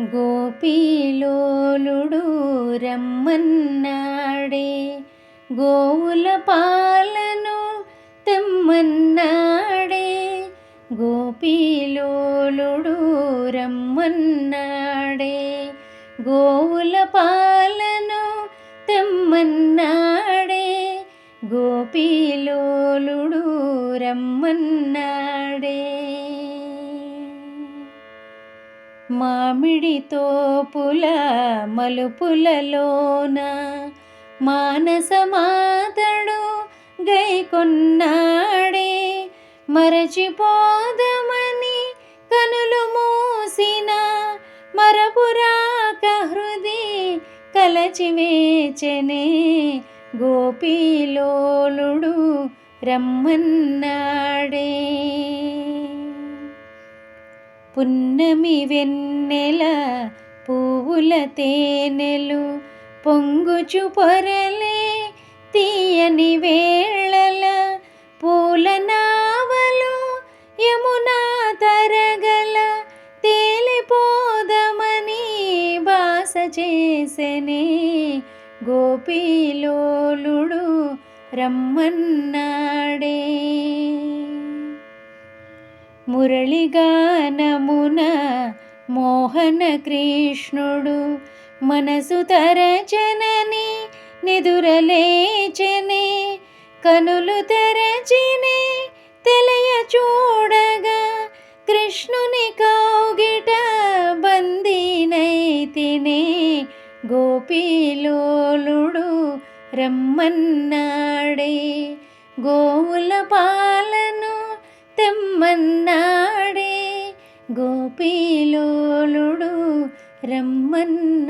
గోపీలోలుడు రమ్మన్నాడే. గోవుల పాలను తెమ్మన్నాడే. గోపీలోలుడు రమ్మన్నాడే. గోవుల పాలను తెమ్మన్నాడే. గోపీలోలుడు రమ్మన్నాడే. మామిడి తోపుల మలుపులలోన మానసమాతడు గైకొన్నాడే మరచిపోదమని కనులు మూసిన మరపురాక హృది కలచివేచనే గోపీలోలుడు రమ్మన్నాడే. పున్నమి వెన్నెల పువ్వుల తేనెలు పొంగుచు పొరలే తీయని వేళల పూల నావలు యమునా తరగల తేలిపోదమని బాస చేసెనే గోపీలోలుడు రమ్మన్నా మురళిగానమున మోహన కృష్ణుడు మనసు తరచనని నిదురలేచనే కనులు తెరచినే తెలియ చూడగా కృష్ణుని కౌగిట బందీనైతినే గోపీలోలుడు రమ్మన్నాడే గోవుల పాలను రమ్మన్నాడే. గోపీలోలుడు రమ్మన్నాడే.